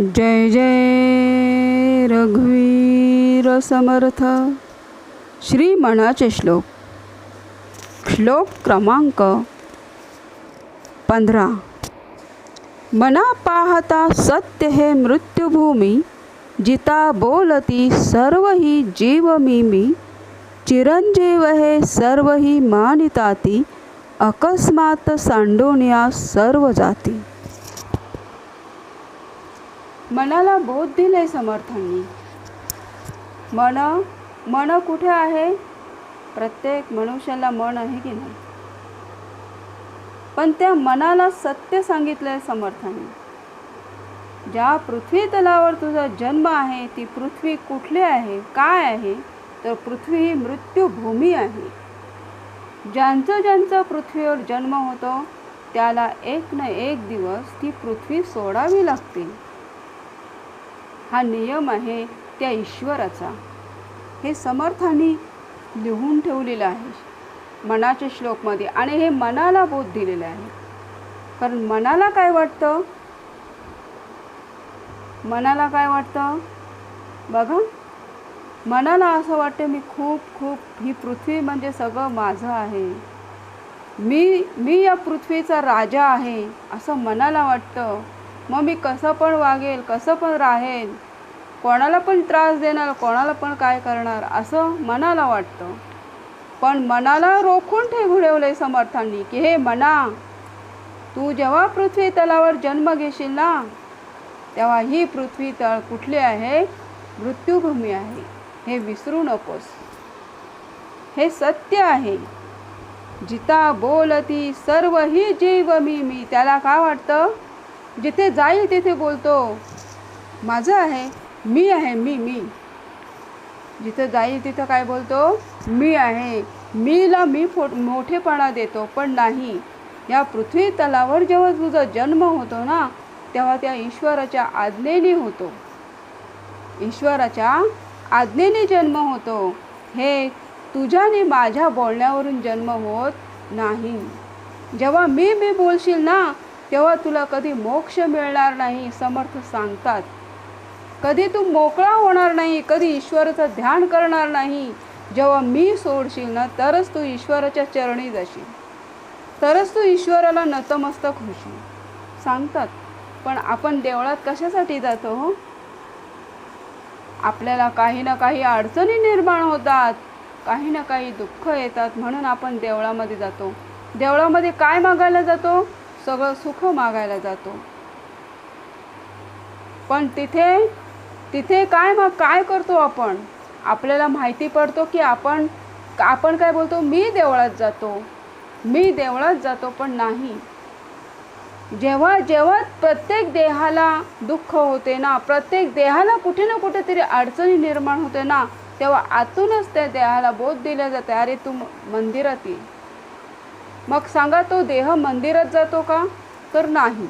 जय जय रघुवीर समर्थ. श्री मनाचे श्लोक. श्लोक क्रमांक पंधरा. मना पाहता सत्य हे मृत्युभूमी जिता बोलती सर्व ही जीव मी मी चिरंजीव हे सर्व ही मानिताती अकस्मात सांडून सर्व जाती. मनाला बोध दिले समर्थांनी. मन मन कुठे आहे? प्रत्येक मनुष्याला मन आहे की नाही? पण त्या मनाला सत्य सांगितलंय समर्थांनी. ज्या पृथ्वी तलावर तुझा जन्म आहे ती पृथ्वी कुठली आहे? काय आहे? तर पृथ्वी ही मृत्यूभूमी आहे. ज्यांचं ज्यांचा पृथ्वीवर जन्म होतो त्याला एक न एक दिवस ती पृथ्वी सोडावी लागते. हा नियम आहे त्या ईश्वराचा. हे समर्थांनी लिहून ठेवलेलं आहे. मनाच्या श्लोकमध्ये आणि हे मनाला बोध दिलेलं आहे. कारण मनाला काय वाटतं? मनाला काय वाटतं? बघा. मनाला असं वाटतं मी खूप खूप ही पृथ्वी म्हणजे सगळं माझं आहे. मी मी या पृथ्वीचा राजा आहे असं मनाला वाटतं. मग मी कसं पण वागेल कसं पण राहेल कोणाला पण त्रास देणार कोणाला पण काय करणार असं मनाला वाटतं. पण मनाला रोखून ठेवलं आहे समर्थांनी की हे मना तू जेव्हा पृथ्वी तलावर जन्म घेशील ना तेव्हा ही पृथ्वी तळ कुठली आहे? मृत्यूभूमी आहे. हे विसरू नकोस. हे सत्य आहे. जिता बोलती सर्व ही जीव मी मी त्याला काय वाटतं? जिथे जाईल तिथे बोलतो माझं आहे मी आहे मी मी. जिथं जाईल तिथं काय बोलतो मी आहे मीला मी फो मोठेपणा देतो पण नाही. या पृथ्वी तलावर जेव्हा तुझा जन्म होतो ना तेव्हा त्या ईश्वराच्या आज्ञेने होतो. ईश्वराच्या आज्ञेने जन्म होतो. हे तुझ्याने माझ्या बोलण्यावरून जन्म होत नाही. जेव्हा मी मी बोलशील ना तेव्हा तुला कधी मोक्ष मिळणार नाही समर्थ सांगतात. कधी तू मोकळा होणार नाही कधी ईश्वराचं ध्यान करणार नाही. जेव्हा मी सोडशील ना तरच तू ईश्वराच्या चरणी जाशील. तरच तू ईश्वराला नतमस्तक होशील. सांगतात पण आपण देवळात कशासाठी जातो हो? आपल्याला काही ना काही अडचणी निर्माण होतात. काही ना काही दुःख येतात म्हणून आपण देवळामध्ये जातो. देवळामध्ये काय मागायला जातो? सगळं सुख मागायला जातो. पण तिथे तिथे काय मग काय करतो आपण? आपल्याला माहिती पडतो की आपण आपण काय बोलतो मी देवळात जातो. मी देवळात जातो पण नाही. जेव्हा जेव्हा प्रत्येक देहाला दुःख होते ना प्रत्येक देहाला कुठे ना कुठेतरी अडचणी निर्माण होते ना तेव्हा आतूनच त्या देहाला बोध दिल्या जाते. अरे तू मंदिरात ये. मग सांगा तो देह मंदिरात जातो का? तर नाही.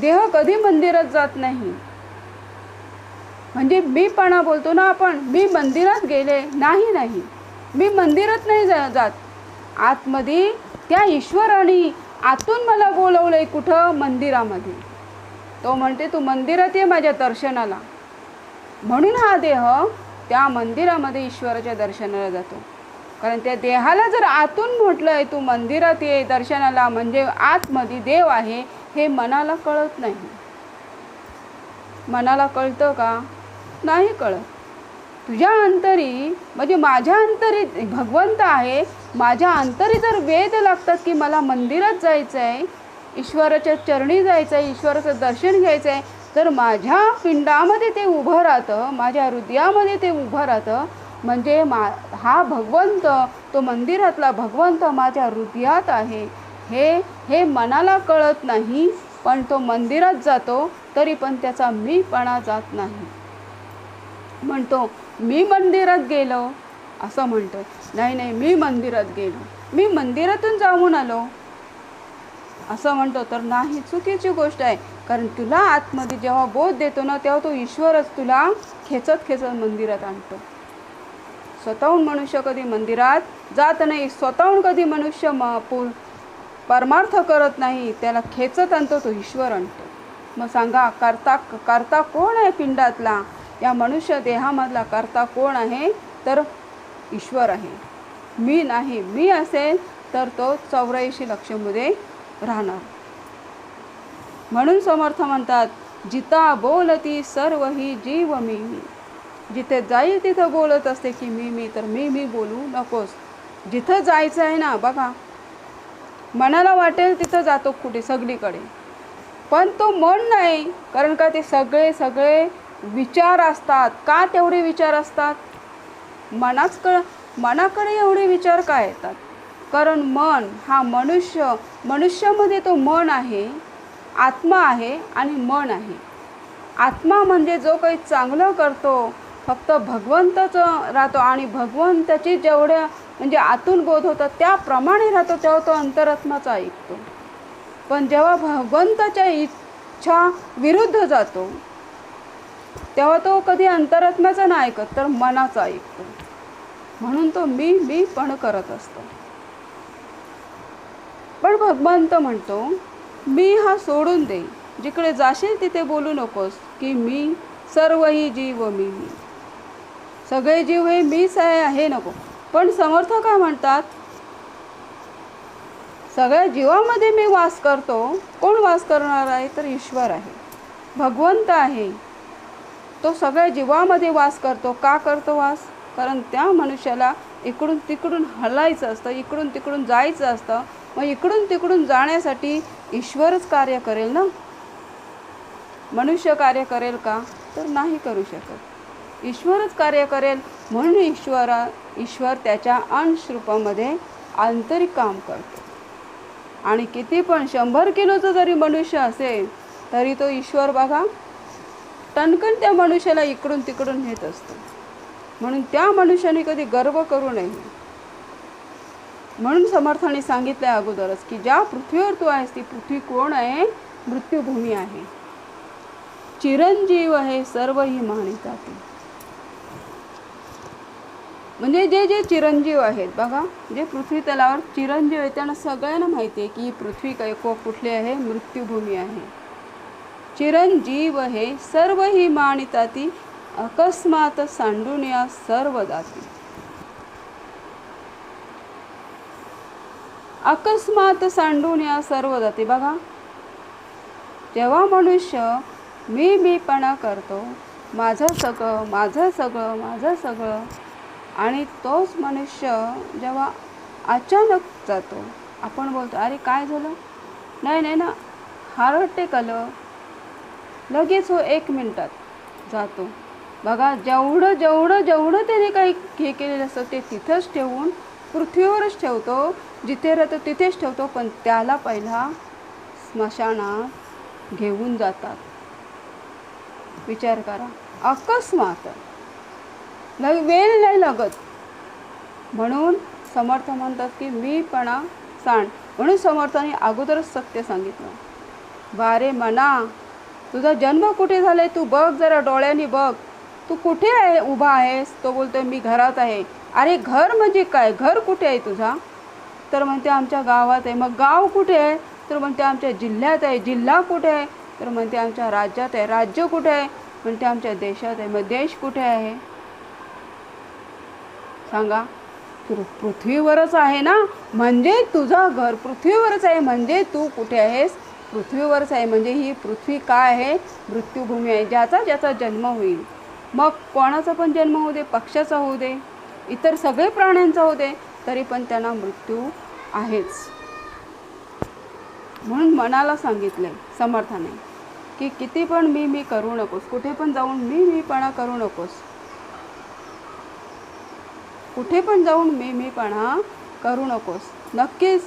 देह कधी मंदिरात जात नाही? म्हणजे मीपणा बोलतो ना आपण मी मंदिरात गेले नाही नाही. मी मंदिरात नाही जा जात. आतमध्ये त्या ईश्वराने आतून मला बोलवलं आहे कुठं? मंदिरामध्ये. तो म्हणते तू मंदिरात ये माझ्या दर्शनाला. म्हणून हा देह त्या मंदिरामध्ये ईश्वराच्या दर्शनाला जातो. कारण त्या देहाला जर आतून म्हटलं आहे तू मंदिरात ये दर्शनाला म्हणजे आतमध्ये देव आहे हे मनाला कळत नाही. मनाला कळतं का? नाही कळत. तुझ्या अंतरी म्हणजे माझ्या अंतरी भगवंत आहे माझ्या अंतरी जर वेद लागतात की मला मंदिरात जायचं आहे ईश्वराच्या चरणी जायचं आहे ईश्वराचं दर्शन घ्यायचं आहे तर माझ्या पिंडामध्ये ते उभं राहतं माझ्या हृदयामध्ये ते उभं राहतं म्हणजे मा हा भगवंत तो मंदिरातला भगवंत माझ्या हृदयात आहे. हे हे मनाला कळत नाही पण तो मंदिरात जातो तरी पण त्याचा मीपणा जात नाही. म्हणतो मी मंदिरात गेलो असं म्हणतो नाही नाही मी मंदिरात गेलो. मी मंदिरातून जाऊन आलो. असं म्हणतो तर नाही चुकीची गोष्ट आहे. कारण तुला आतमध्ये जेव्हा बोध देतो ना तेव्हा तो ईश्वरच तुला खेचत खेचत मंदिरात आणतो. स्वतःहून मनुष्य कधी मंदिरात जात नाही स्वतःहून कधी मनुष्य महापूर परमार्थ करत नाही त्याला खेचत आणतो तो ईश्वर आणतो. मग सांगा करता करता कोण आहे पिंडातला? या मनुष्य देहामधला करता कोण आहे? तर ईश्वर आहे. मी नाही मी असेल तर तो चौऱ्याऐंशी लक्षमध्ये राहणार. म्हणून समर्थ म्हणतात जिता बोलती सर्व ही जीव मी. जिथे जाईल तिथं बोलत असते की मी मी तर मी मी बोलू नकोस. जिथं जायचं आहे ना बघा. मनाला वाटेल तिथं जातो कुठे सगळीकडे. पण तो मन नाही कारण का ते सगळे सगळे विचार असतात. का तेवढे विचार असतात? मनाच क मनाकडे एवढे विचार का येतात? कारण मन हा मनुष्य मनुष्यामध्ये तो मन आहे आत्मा आहे आणि मन आहे. आत्मा म्हणजे जो काही चांगलं करतो फक्त भगवंतच राहतो. आणि भगवंताची जेवढ्या म्हणजे आतून बोध होतं त्याप्रमाणे राहतो तेव्हा तो अंतरात्माचा ऐकतो. पण जेव्हा भगवंताच्या इच्छा विरुद्ध जातो तेव्हा तो कधी अंतरात्म्याचा नाही ऐकत तर मनाचा ऐकतो. म्हणून तो मी मी पण करत असतो. पण भगवंत म्हणतो मी हा सोडून दे. जिकडे जाशील तिथे बोलू नकोस की मी सर्व ही जीव मी मी. सगळे जीव हे मीच आहे हे नको. पण समर्थ काय म्हणतात? सगळ्या जीवामध्ये मी वास करतो. कोण वास करणार आहे? तर ईश्वर आहे. भगवंत आहे. तो सगळ्या जीवामध्ये वास करतो. का करतो वास? कारण त्या मनुष्याला इकडून तिकडून हलायचं असतं इकडून तिकडून जायचं असतं. मग इकडून तिकडून जाण्यासाठी ईश्वरच कार्य करेल ना? मनुष्य कार्य करेल का? तर नाही करू शकत. ईश्वरच कार्य करेल म्हणून ईश्वरा ईश्वर त्याच्या अंश रूपामध्ये आंतरिक काम करतो. आणि किती पण शंभर किलोचं जरी मनुष्य असेल तरी तो ईश्वर बघा टणकन त्या मनुष्याला इकडून तिकडून नेत असतो. म्हणून त्या मनुष्याने कधी गर्व करू नये. म्हणून समर्थाने सांगितलं आहे अगोदरच की ज्या पृथ्वीवर तू आहेस ती पृथ्वी कोण आहे? मृत्यूभूमी आहे. चिरंजीव आहे सर्व ही मानिता म्हणजे जे जे चिरंजीव आहेत बघा जे पृथ्वी तलावर चिरंजीव आहेत त्यांना सगळ्यांना माहिती आहे की ही पृथ्वी काय को कुठली आहे मृत्यूभूमी आहे. चिरंजीव हे सर्व ही मानिताती अकस्मात सांडून या सर्व जाती. अकस्मात सांडून या सर्व जाती बघा. जेव्हा मनुष्य मी मीपणा करतो माझं सगळं माझं सगळं माझं सगळं आणि तोच मनुष्य जेव्हा अचानक जातो आपण बोलतो अरे काय झालं? नाही नाही ना हार्ट अटॅक आलं लगेच हो एक मिनटात जातो. बघा जेवढं जेवढं जेवढं त्याने काही हे केलेलं असतं ते तिथंच ठेवून पृथ्वीवरच ठेवतो जिथे राहतो तिथेच ठेवतो पण त्याला पहिला स्मशानात घेऊन जातात. विचार करा. अकस्मात नाही वेळ नाही लागत. म्हणून समर्थ म्हणतात की मीपणा सांड. म्हणून समर्थाने अगोदरच सत्य सांगितलं. वारे मना तुझा जन्म कुठे झालाय तू बघ जरा डोळ्यांनी बघ. तू कुठे आहे उभा आहेस? तो बोलतोय मी घरात आहे. अरे घर म्हणजे काय? घर कुठे आहे तुझा? तर म्हणते आमच्या गावात आहे. मग गाव कुठे आहे? तर म्हणते आमच्या जिल्ह्यात आहे. जिल्हा कुठे आहे? तर म्हणते आमच्या राज्यात आहे. राज्य कुठे आहे? म्हणते आमच्या देशात आहे. मग देश कुठे आहे? सांगा पृथ्वीवरच आहे ना? म्हणजे तुझं घर पृथ्वीवरच आहे. म्हणजे तू कुठे आहेस? पृथ्वीवरच आहे. म्हणजे ही पृथ्वी काय आहे? मृत्यूभूमी आहे ज्याचा ज्याचा जन्म होईल. मग कोणाचा पण जन्म होऊ दे पक्षाचा होऊ दे इतर सगळे प्राण्यांचा होऊ दे तरी पण त्यांना मृत्यू आहेच. म्हणून मनाला सांगितलं समर्थाने की किती पण मी मी करू नकोस कुठे पण जाऊन मी मीपणा करू नकोस कुठे पण जाऊन मी मीपणा करू नकोस. नक्कीच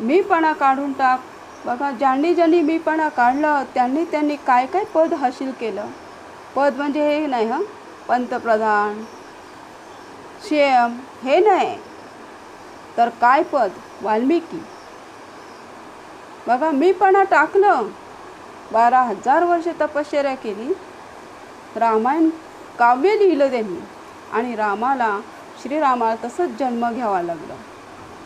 मीपणा काढून टाक. बघा ज्यांनी ज्यांनी मीपणा काढलं त्यांनी त्यांनी काय काय पद हासिल केलं. पद म्हणजे हे नाही हं? पंतप्रधान सीएम हे नाही. तर काय पद? वाल्मिकी. बघा मीपणा टाकलं. बारा हजार वर्ष तपश्चर्या केली. रामायण काव्य लिहिलं त्यांनी. आणि रामाला श्रीरामाला तसंच जन्म घ्यावा लागलं.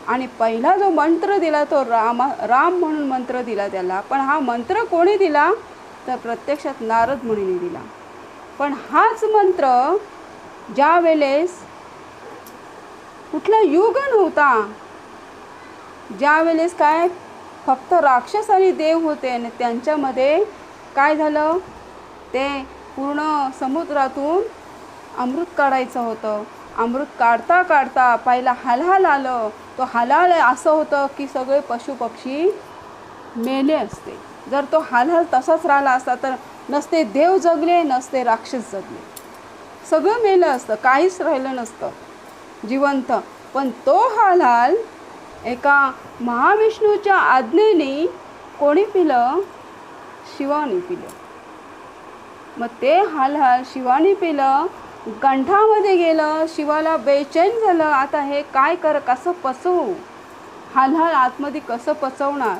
आणि पहिला जो मंत्र दिला तो रामा राम म्हणून मंत्र दिला त्याला. पण हा मंत्र कोणी दिला? तर प्रत्यक्षात नारद मुनीने दिला. पण हाच मंत्र ज्या वेळेस कुठला युग नव्हता ज्या वेळेस काय फक्त राक्षस आणि देव होते आणि त्यांच्यामध्ये काय झालं? ते पूर्ण समुद्रातून अमृत काढायचं होतं. अमृत काढता काढता पहिला हलहल आलं. तो हलाल असं होतं की सगळे पशुपक्षी मेले असते. जर तो हालहाल तसाच राहिला असता तर नसते देव जगले नसते राक्षस जगले. सगळं मेलं असतं काहीच राहिलं नसतं. जिवंत. पण तो हालहाल एका महाविष्णूच्या आज्ञेने कोणी पिलं? शिवाने पिलं. मग ते हालहाल शिवाने पिलं कंठामध्ये गेलं शिवाला बेचैन झालं आता हे काय कर कसं पचवू हालहाल आतमध्ये कसं पचवणार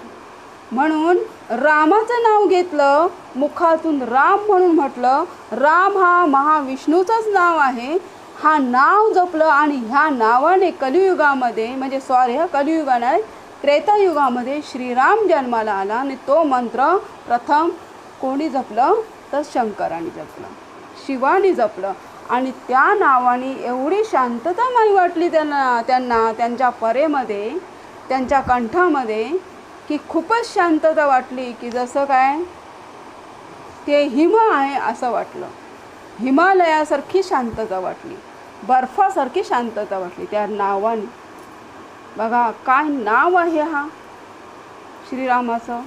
म्हणून रामाचं नाव घेतलं मुखातून राम म्हणून म्हटलं राम हा महाविष्णूचंच नाव आहे. हा नाव जपलं आणि ह्या नावाने कलियुगामध्ये म्हणजे सॉरी ह्या कलियुगा नाही त्रेतायुगामध्ये श्रीराम जन्माला आला आणि तो मंत्र प्रथम कोणी जपलं? तर शंकराने जपलं. शिवाने जपलं. आणि त्या नावाने एवढी शांतता माई वाटली त्यांना त्यांना त्यांच्या परेमध्ये त्यांच्या कंठामध्ये की खूपच शांतता वाटली की जसं काय ते हिम आहे असं वाटलं. हिमालयासारखी शांतता वाटली. बर्फासारखी शांतता वाटली त्या नावाने. बघा काय नाव आहे हा श्रीरामाचं.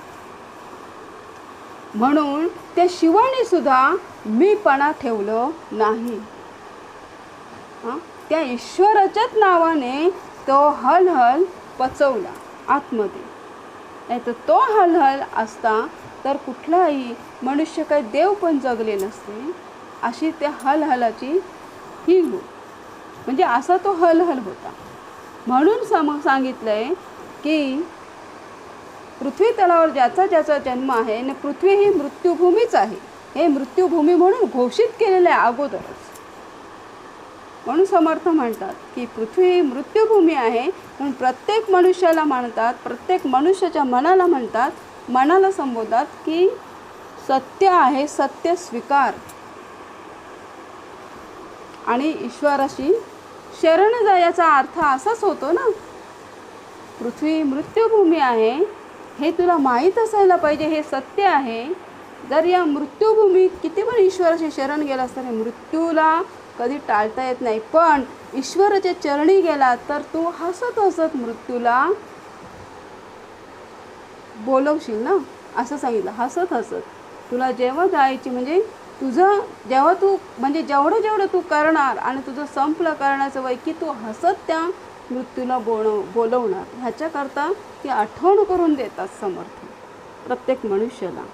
म्हणून त्या शिवाने सुद्धा मीपणा ठेवलं नाही. त्या ईश्वराच्याच नावाने तो हलहल पचवला आतमध्ये. नाही तर तो हलहल असता तर कुठलाही मनुष्य काही देव पण जगले नसते अशी त्या हलहलाची ही हो म्हणजे असा तो हलहल होता. म्हणून सम सांगितलं आहे की पृथ्वी तलावर ज्याचा ज्याचा जन्म आहे आणि पृथ्वी ही मृत्यूभूमीच आहे. हे मृत्यूभूमी म्हणून घोषित केलेलं आहे अगोदरच. म्हणून समर्थ म्हणतात की पृथ्वी ही मृत्यूभूमी आहे म्हणून प्रत्येक मनुष्याला म्हणतात प्रत्येक मनुष्याच्या मनाला म्हणतात मनाला संबोधतात की सत्य आहे सत्य स्वीकार. आणि ईश्वराशी शरण जायाचा अर्थ असाच होतो ना? पृथ्वी मृत्यूभूमी आहे हे तुला माहीत असायला पाहिजे हे सत्य आहे जर या मृत्यूभूमीत किती पण ईश्वराचे शरण गेलास तरी मृत्यूला कधी टाळता येत नाही पण ईश्वराच्या चरणी गेला तर तू हसत हसत मृत्यूला बोलवशील ना? असं सांगितलं हसत हसत. तुला जेव्हा जायची म्हणजे तुझं जेव्हा तू म्हणजे जेवढं जेवढं तू करणार आणि तुझं संपलं करण्याचं वय की तू हसत त्या मृत्यूला बोलव बोलवणार. ह्याच्याकरता ती आठवण करून देतात समर्थ प्रत्येक मनुष्याला.